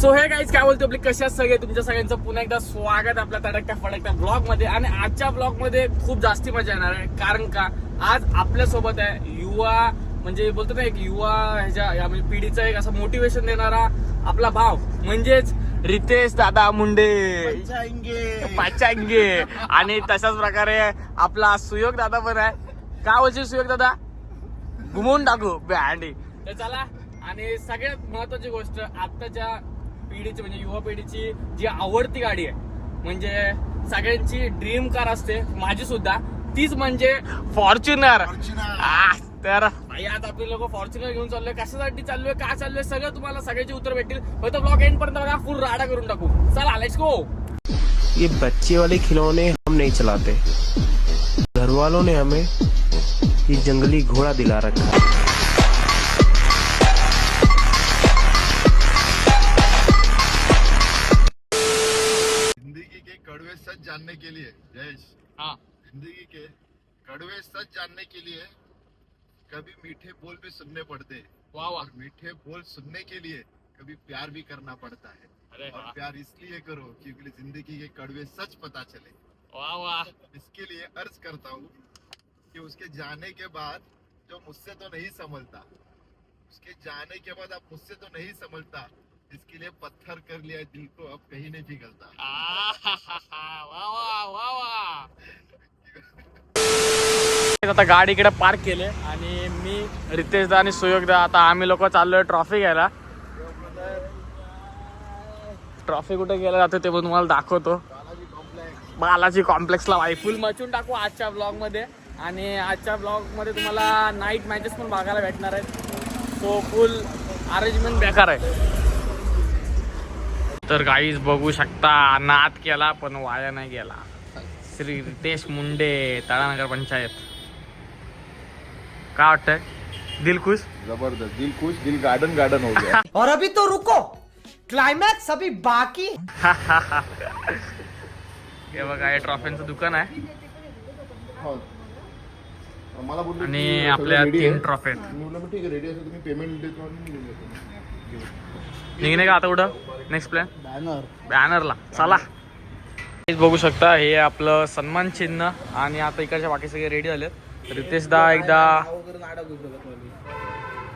So हे guys काय बोलतो आपले? कशा सगळे? तुमच्या सगळ्यांचं पुन्हा एकदा स्वागत आपल्या तडकत्या फडकत्या ब्लॉगमध्ये आणि आजच्या ब्लॉगमध्ये खूप जास्ती मजा येणार आहे. कारण का? आज आपल्यासोबत आहे युवा म्हणजे बोलतो ना एक युवा ह्याच्या या म्हणजे पिढीचा एक असं मोटिवेशन देणारा आपला भाव. म्हणजेच रितेश दादा मुंडे. पाचांगे. आणि तशाच प्रकारे आपला सुयोग दादा पण आहे. का बोलशील सुयोग दादा? घुमवून टाकू. बँडी तर चला. आणि सगळ्यात महत्वाची गोष्ट आत्ताच्या पिढीची म्हणजे युवा पिढीची जी आवडती गाडी आहे म्हणजे सगळ्यांची ड्रीम कार असते माझी सुद्धा. तीच म्हणजे फॉर्च्युनर तर आज आपले लोक फॉर्च्युनर घेऊन चाललोय कशासाठी चाललोय का चाललोय सगळं तुम्हाला सगळ्याची उत्तर भेटतील. फक्त ब्लॉग एंड पर्यंत बघा फुल राडा करून टाकू. चला लेट्स गो ये बच्चे वाले खिलौने हम नहीं चलाते। घर वालों ने हमें ये जंगली घोड़ा दिला रखा है। जानने के लिए जयेश। हा। ज़िंदगी के कड़वे सच जानने के लिए कभी मीठे बोल भी सुनने पड़ते। हैं वा वा और मीठे बोल सुनने के लिए कभी प्यार भी करना पड़ता है। अरे और प्यार इसलिए करो क्योंकि ज़िंदगी के कड़वे सच पता चले। वा वा इसके लिए अर्ज़ करता हूँ कि उसके जाने के बाद जो मुझसे तो नहीं समझता उसके जाने के बाद आप मुझसे तो नहीं समझता इसके लिए पत्थर कर लिया दिल को अब कहीं नहीं पिघलता। आता गाडी इकडे पार्क केले आणि मी रितेशदा आणि सुयोगदा आता आम्ही लोक चाललोय ट्रॉफी घ्यायला. ट्रॉफी कुठे गेला जातो ते पण तुम्हाला दाखवतो. बालाजी कॉम्प्लेक्सला वाई फुल मचून टाकू आजच्या ब्लॉगमध्ये. आणि आजच्या ब्लॉगमध्ये तुम्हाला नाईट मॅचेस पण बघायला भेटणार आहेत. सो फुल अरेंजमेंट बेकार आहे. तर गाईज बघू शकता नाद केला पण वाया नाही गेला. श्री रितेश मुंडे तळानगर पंचायत. काय वाटतंय? दिल खुश? जबरदस्त. दिल खुश दिल गार्डन गार्डन हो गया. और अभी तो रुको। क्लाइमैक्स अभी बाकी। हे बघा हे ट्रॉफींचं दुकान आहे. मला बोलले आणि की सगळं आपल्या ready तीन आहे. ट्रॉफी आहेत. मी म्हटलं मग ठीक आहे रेडी असेल तुम्ही पेमेंट देतो आणि निघून जातो. निघणे का आता कुठं नेक्स्ट प्लॅन बॅनरला चला. हेच बघू शकता हे आपलं सन्मान चिन्ह आणि आता इकडच्या बाकी सगळे रेडी झालेत. रितेश दा एकदा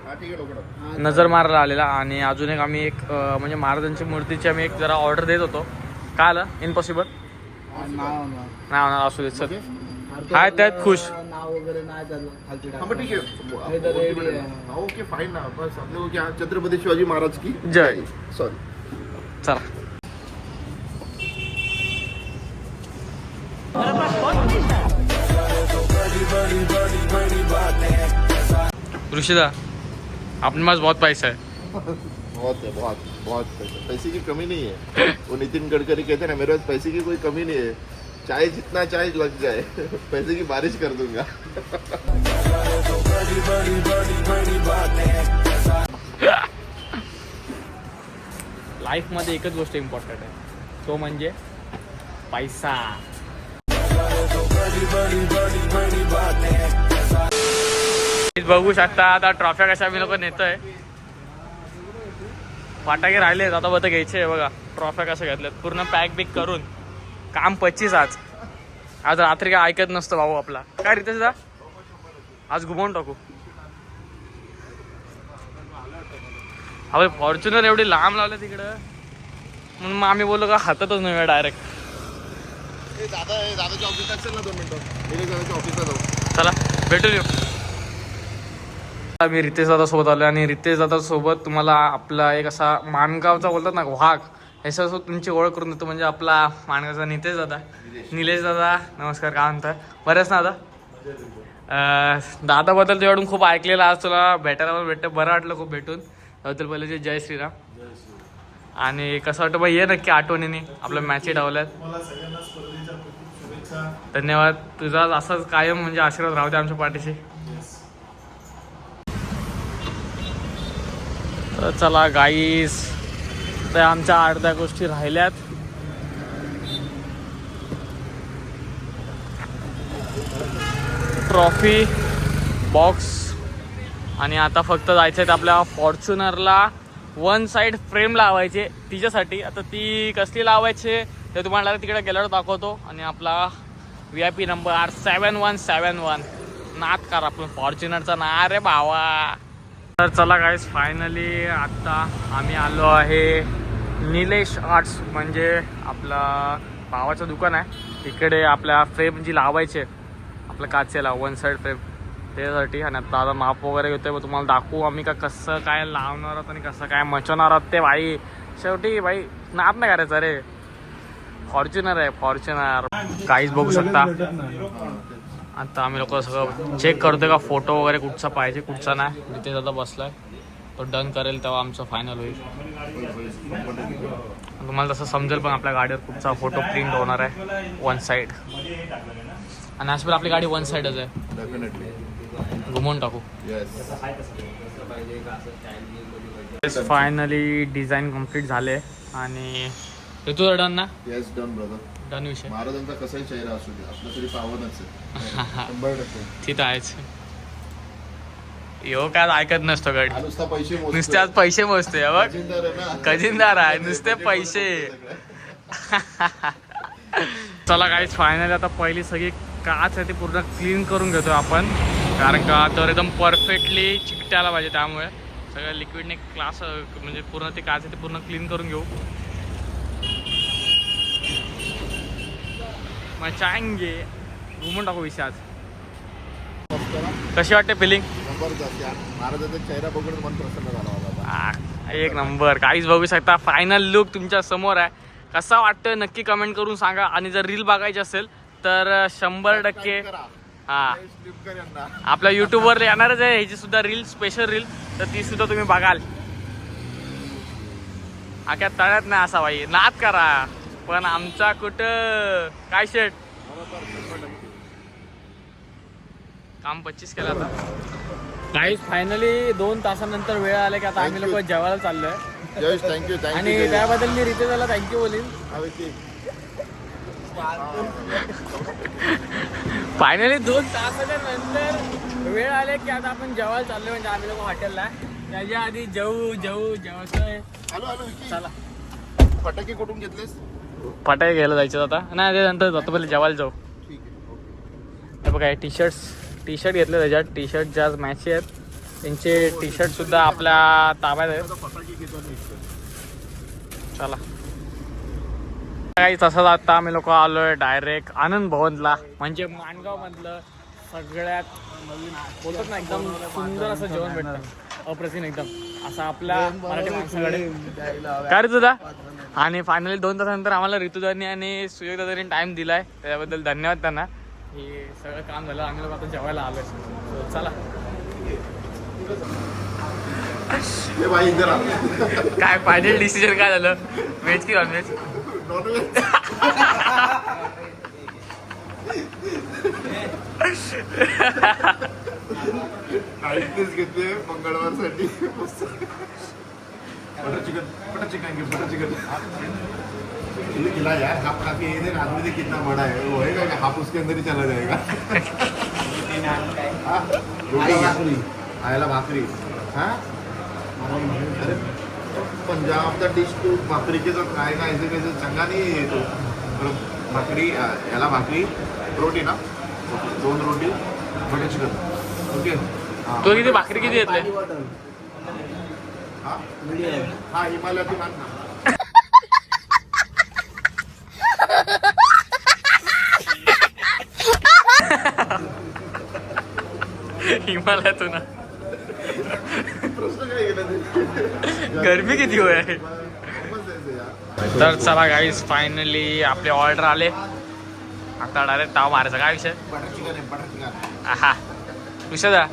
हा नजर मारायला आलेला आणि अजून एक आम्ही एक अं, म्हणजे महाराजांची मूर्तीची आम्ही एक जरा ऑर्डर देत होतो. काय आलं? इम्पॉसिबल नाही होणार असू दे सर हाय त्यात खुश. नाव वगैरे नाही झालं खालची हा, मग ठीक आहे. हा, ओके फाईन ना बस. हम लोग यहाँ छत्रपति शिवाजी महाराज की. जय. सॉरी चला। ऋषिदा अपने पास बहुत पैसा है। बहुत है बहुत बहुत पैसे। पैसे की कमी नहीं है। वो नितिन गडकरी कहते हैं ना मेरे पास पैसे की कोई कमी नहीं है। चाहे जितना चाहे लग जाए। पैसे की बारिश कर दूँगा। लाईफमध्ये एकच गोष्ट इम्पॉर्टंट आहे. तो म्हणजे पैसा. बघू शकता आता ट्रॉफ्या कशा आम्ही लोक नेतोय. फाटाके राहिले आता बघा घ्यायचे बघा. ट्रॉफ्या कशा घेतल्यात. पूर्ण पॅक बिक करून. काम पच्चीस आज. आज रात्री काय ऐकत नसतो भाऊ आपला. काय रितेश आज घुमवून टाकू. अरे फॉर्च्युनर एवढी लांब लावले तिकडं. म्हणून मग आम्ही बोललो का हातातच नाही डायरेक्ट चला भेटून येऊ. मी रितेश दादा सोबत आलो आणि रितेश दादा सोबत तुम्हाला आपला एक असा माणगावचा बोलतात ना वाघ. ह्याच्यासोबत तुमची ओळख करून देतो म्हणजे आपला माणगावचा नितेश दादा. निलेश दादा नमस्कार काय म्हणताय? बरेच ना दादा? दादाबद्दल तुझ्याकडून खूप ऐकलेलं आज तुला भेटायला भेटतं बरं वाटलं खूप भेटून. त्याबद्दल पहिले जे जय श्रीराम. आणि कसं वाटतं बाई ये नक्की आठवणीने आपल्या मॅची धावल्यात धन्यवाद. तुझा असाच कायम म्हणजे आशीर्वाद राहू दे आमच्या पाठीशी. तर चला गाईस तर आमच्या अर्ध्या गोष्टी राहिल्यात. ट्रॉफी बॉक्स आणि आता फक्त जायचं आहे आपल्या फॉर्च्युनरला. वन साईड फ्रेम लावायचे तिच्यासाठी. आता ती कसली लावायचे ते तुम्हाला तिकडे गेल्यावर दाखवतो. आणि आपला V I P number R seven one seven one नात कार आपण फॉर्च्युनरचा ना रे भावा. तर चला गाईज फायनली आत्ता आम्ही आलो आहे निलेश आर्ट्स म्हणजे आपला भावाचं दुकान आहे. तिकडे आपल्या फ्रेम जी लावायचे आपल्या काचेला वन साईड फ्रेम त्यासाठी आणि आता आता माप वगैरे घेतोय मग तुम्हाला दाखवू आम्ही का कसं काय लावणार आहोत आणि कसं काय मचवणार आहोत ते भाई. शेवटी भाई नाप नाही करायचं रे. फॉर्च्युनर आहे फॉर्च्युनर काहीच बघू शकता. आता आम्ही लोक सगळं चेक करतोय का फोटो वगैरे कुठचा पाहिजे कुठचा नाही. जिथे दादा बसलाय. तो डन करेल तेव्हा आमचं फायनल होईल. तुम्हाला तसं समजेल पण आपल्या गाडीवर कुठचा फोटो प्रिंट होणार आहे वन साईड आणि आजपर्यंत आपली गाडी वन साईडच आहे. डेफिनेटली घुमवून टाकू. येस फायनली डिझाईन कंप्लीट झाले आणि ऋतू डन ना? येस डन ब्रदर डन विषय. महाराजांचा कसाही चेहरा असू दे आपला तरी पावनच आहे. शंभर टक्के. तिथं आहेच. यो काय ऐकत नसतो गाडी. हा नुसता पैसे मोजतोय. नुसते आज पैसे मोजते बघ. खजिनदार आहे ना. खजिनदार आहे नुसते पैसे. चला काहीच फायनली आता पहिली सगळी काच आहे ती पूर्ण क्लीन करून घेतो आपण. कारण का तर एकदम परफेक्टली चिकटायला पाहिजे त्यामुळे. सगळं लिक्विडने क्लास म्हणजे पूर्ण ती काच आहे ती पूर्ण क्लीन करून घेऊ. मग चांगे घुमून टाकू विषय आज. कशी वाटते फिलिंग जबरदस्त यार. महाराजांचा चेहरा बघून मन प्रसन्न झाला होता आ, एक नंबर. काहीच बघू शकता. फायनल लुक तुमच्यासमोर आहे. कसा वाटतोय नक्की कमेंट करून सांगा. आणि जर रील बघायची असेल तर शंभर टक्के. हा. आपल्या युट्यूबवर येणारच आहे ह्याची सुद्धा रील स्पेशल रील तर ती सुद्धा तुम्ही बघाल. आख्या तळ्यात नाही असा भाई नाद करा. पण आमचा कुठं? काय शेट? काम पच्चीस केलं आता. काहीच फायनली दोन तासानंतर वेळ आला की आता आम्ही लोक जेवायला चाललोय. जयेश थँक्यू आणि त्याबद्दल मी रितेशला थँक्यू बोलीन. फायनली दोन तासाच्या नंतर वेळ आले की आता आपण जेवायला चाललोय म्हणजे आम्ही लोक हॉटेलला. त्याच्या आधी जेऊ जेऊ जेवायचंय. Hello hello Vicky. चला. फटाके कुठून घेतलेस? फटाके घ्यायला जायचं आता. नाही ते नंतर जातो पहिले जेवायला जाऊ. ठीक आहे ओके. हे बघा टी शर्ट्स टी शर्ट घेतले त्याच्यात. टी शर्ट ज्या मॅची आहेत त्यांचे टी शर्ट सुद्धा आपल्या ताब्यात आहेत. चला. काही तसंच आता आम्ही लोक आलोय डायरेक्ट आनंद भवनला. म्हणजे माणगाव मधलं सगळ्यात बोलतात ना एकदम सुंदर असं जेवण भेटतं. अप्रतिम एकदम. असं आपल्या मराठी माणसाकडे. काय तुझा? आणि फायनली दोन तासानंतर आम्हाला ऋतुदानी आणि सुयोगदादानी टाइम दिलाय. त्याबद्दल धन्यवाद त्यांना. हे सगळं काम झालं. आम्ही लोक आता जेवायला आलोय. चला. काय फायनल डिसिजन काय झालं? व्हेज की नॉनव्हेज नॉनव्हेज घेतले मंगळवारसाठी बटर चिकन बटर चिकन के बटर चिकन ये खिला यार हाफ खा के ये देख आदमी देख कितना बड़ा है। वो होएगा कि हाफ उसके अंदर ही चला जाएगा। हाँ? आयला भाकरी। हाँ? अरे पंजाब का डिश तू भाकरी के साथ खाएगा ऐसे कैसे चंगा नहीं ये तो तर भाकरी अ, याला भाकरी रोटी ना? दोन रोटी बटर चिकन ओके. तू किती भाकरी किती हाँ? हाँ हिमालयातून आण ना. हिमालयातून प्रश्न काय गेला ते गरमी किती होय. तर चला गाईज फायनली आपले ऑर्डर आले. आता डायरेक्ट ताव मारायचा काय विषय? आहा. विषय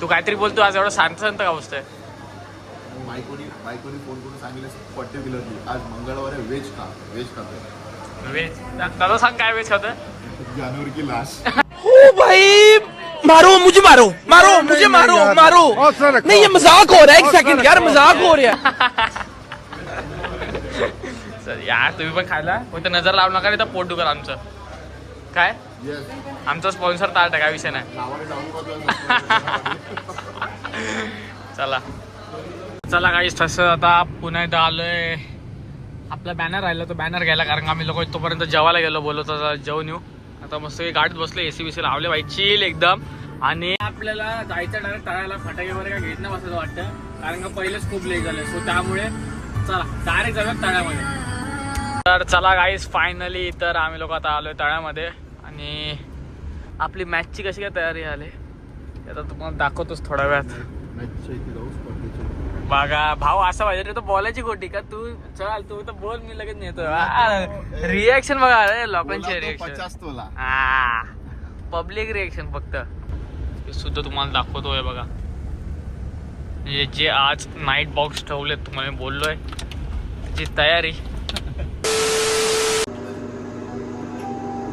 तू काहीतरी बोलतो आज एवढं शांत शांत का बसतोय? बायकोनी बायकोनी फोन करून सांगितलं पर्टिक्युलरली आज मंगळवार आहे व्हेज खा. व्हेज खातोय. वेज? दादा सांग काय वेज खातं जानवर की लाश. ओ भाई! मारो मुझे मारो। मारो मुझे मारो मारो। नहीं ये मजाक हो रहा है एक सेकंड यार मजाक हो रहा है। सर यार तुम्ही पण खायला? फक्त नजर लावू नका नाही तर पोट दुखल आमचं. काय? येस आमचा स्पॉन्सर ताट आहे काय विषय नाही. चला. चला काही तसं आता पुन्हा एकदा आलोय. आपला बॅनर राहिला तो बॅनर घ्यायला कारण आम्ही लोक तोपर्यंत जेवायला गेलो बोललो तर जेवण येऊ. आता मस्त गाडीत बसलो एसी बीसी लावले बाई चिल एकदम. आणि आपल्याला जायचं डायरेक्ट तळायला फटाके वगैरे काय घेत नाही बसायचं वाटतं. कारण का पहिलेच खूप लेट झाले. सो त्यामुळे चला डायरेक्ट जाऊया तळ्यामध्ये तर चला गाईस फायनली तर आम्ही लोक आता आलोय तळ्यामध्ये आणि आपली मॅचची कशी काय तयारी झाली? आता तुम्हाला दाखवतोच थोड्या वेळात. बघा भाऊ असं पाहिजे रे तो बोलायची गोटी का? तू चल तू तर बोल मी लगेच नेतो. रिएक्शन बघा रे लोकांचे रिएक्शन पब्लिक रिएक्शन फक्त. सुद्धा तुम्हाला दाखवतोय बघा. म्हणजे जे आज नाईट बॉक्स ठेवलेत तुम्हाला मी बोललोय. त्याची तयारी.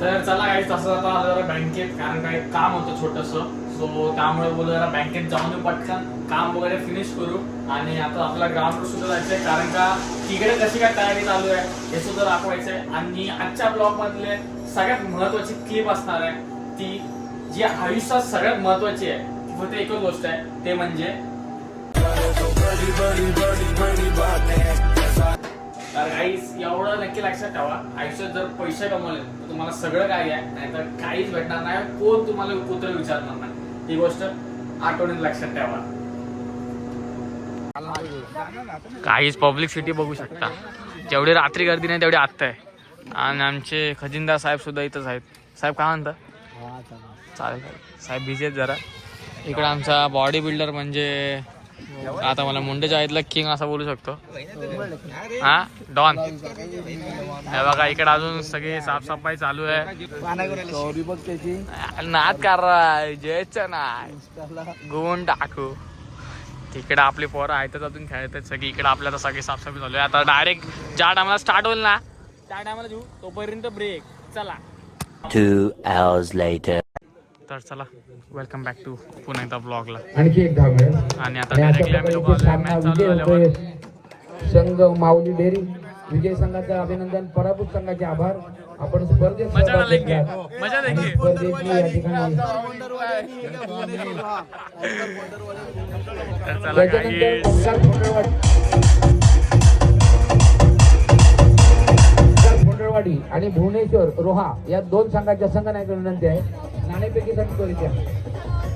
तर चला काही तसं आता आलं जरा बँकेत कारण काय काम होतं छोटस. सो त्यामुळे बोलू जरा बँकेत जाऊन पटकन. काम वगैरे फिनिश करू. आणि आता आपला ग्राउंड सुद्धा जायचंय कारण का तिकडे कशी काय तयारी चालू आहे हे सुद्धा दाखवायचंय. आणि आजच्या ब्लॉग मधले सगळ्यात महत्वाची क्लिप असणार आहे ती जी आयुष्यात सगळ्यात महत्वाची आहे फक्त एकच गोष्ट आहे ते म्हणजे तर काहीच एवढं नक्की लक्षात ठेवा आयुष्यात जर पैसे कमवले तर तुम्हाला सगळं काही आहे नाहीतर काहीच भेटणार नाही कोण तुम्हाला कुत्र विचारणार नाही. ही गोष्ट आठवणीत लक्षात ठेवा. काहीच पब्लिक सिटी बघू शकता. जेवढी रात्री गर्दी नाही तेवढी आत्ता आहे. आणि आमचे खजिनदार साहेब सुद्धा इथंच आहेत. साहेब का म्हणता? चालेल चालेल. साहेब बिझी आहेत जरा. इकडे आमचा बॉडी बिल्डर म्हणजे आता मला मुंडेच्या आईतला किंग असं बोलू शकतो. हा? डॉन हे बघा इकडे अजून सगळी साफसफाई चालू आहे. नाद करा जयचं नाही गुण टाकू. तिकडे आपली पोरं आहेत अजून खेळतात सगळी. इकडे आपल्याला सगळी साफसफाई चालू आहे. आता डायरेक्ट ज्या टायमाला स्टार्ट होईल ना? त्या टायमाला तोपर्यंत ब्रेक चला. Two hours later. तर चला वेलकम बॅक टू पुन्हा एकदा ब्लॉगला आणखी एक धाव आहे आणि आता आम्ही लोक मॅच चालू झाल्यावर संघ माऊली डेअरी विजय संघाचं अभिनंदन पराभूत संघाचे आभार. आपण स्पर्धेत मजा लेंगे आणि तर चला भुवनेश्वर रोहा या दोन संघाच्या संघनायक विनंती आहे. पाण्यापैकी थंड करीत